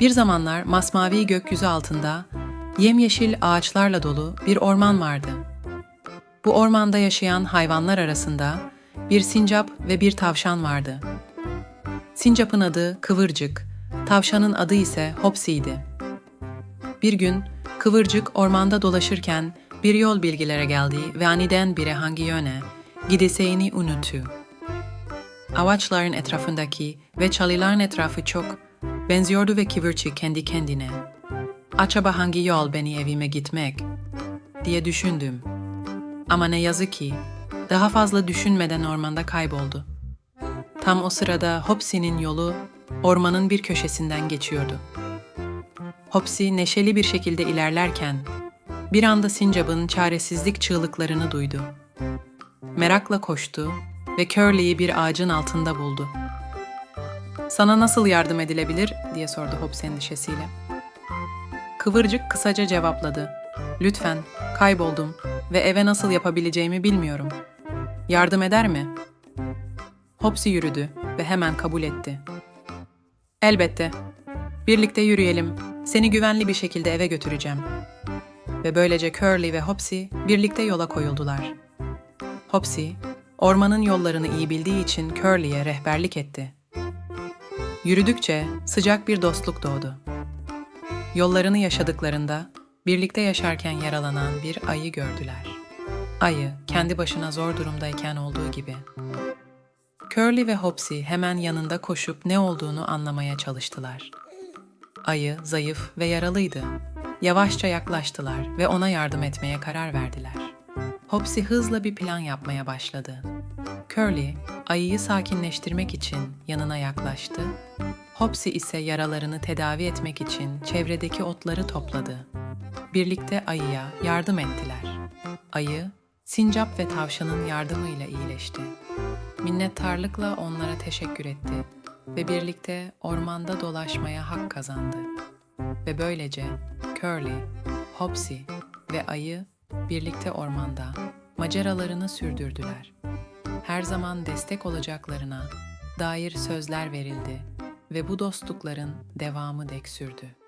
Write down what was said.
Bir zamanlar masmavi gökyüzü altında yemyeşil ağaçlarla dolu bir orman vardı. Bu ormanda yaşayan hayvanlar arasında bir sincap ve bir tavşan vardı. Sincap'ın adı Kıvırcık, tavşanın adı ise Hopsi'ydi. Bir gün Kıvırcık ormanda dolaşırken bir yol bilgilere geldi ve aniden bire hangi yöne gideceğini unuttu. Ağaçların etrafındaki ve çalıların etrafı çok benziyordu ve Kıvırcık kendi kendine. Acaba hangi yol beni evime gitmek diye düşündüm. Ama ne yazık ki daha fazla düşünmeden ormanda kayboldu. Tam o sırada Hopsi'nin yolu ormanın bir köşesinden geçiyordu. Hopsi neşeli bir şekilde ilerlerken bir anda Sincap'ın çaresizlik çığlıklarını duydu. Merakla koştu ve Curly'yi bir ağacın altında buldu. Sana nasıl yardım edilebilir diye sordu Hops endişesiyle. Kıvırcık kısaca cevapladı. Lütfen, kayboldum ve eve nasıl yapabileceğimi bilmiyorum. Yardım eder mi? Hopsi yürüdü ve hemen kabul etti. Elbette. Birlikte yürüyelim. Seni güvenli bir şekilde eve götüreceğim. Ve böylece Curly ve Hopsi birlikte yola koyuldular. Hopsi, ormanın yollarını iyi bildiği için Curly'ye rehberlik etti. Yürüdükçe sıcak bir dostluk doğdu. Yollarını yaşadıklarında birlikte yaşarken yaralanan bir ayı gördüler. Ayı kendi başına zor durumdayken olduğu gibi. Curly ve Hopsi hemen yanında koşup ne olduğunu anlamaya çalıştılar. Ayı zayıf ve yaralıydı. Yavaşça yaklaştılar ve ona yardım etmeye karar verdiler. Hopsi hızla bir plan yapmaya başladı. Curly, ayıyı sakinleştirmek için yanına yaklaştı. Hopsi ise yaralarını tedavi etmek için çevredeki otları topladı. Birlikte ayıya yardım ettiler. Ayı, sincap ve tavşanın yardımıyla iyileşti. Minnettarlıkla onlara teşekkür etti ve birlikte ormanda dolaşmaya hak kazandı. Ve böylece Curly, Hopsi ve ayı birlikte ormanda maceralarını sürdürdüler. Her zaman destek olacaklarına dair sözler verildi ve bu dostlukların devamı dek sürdü.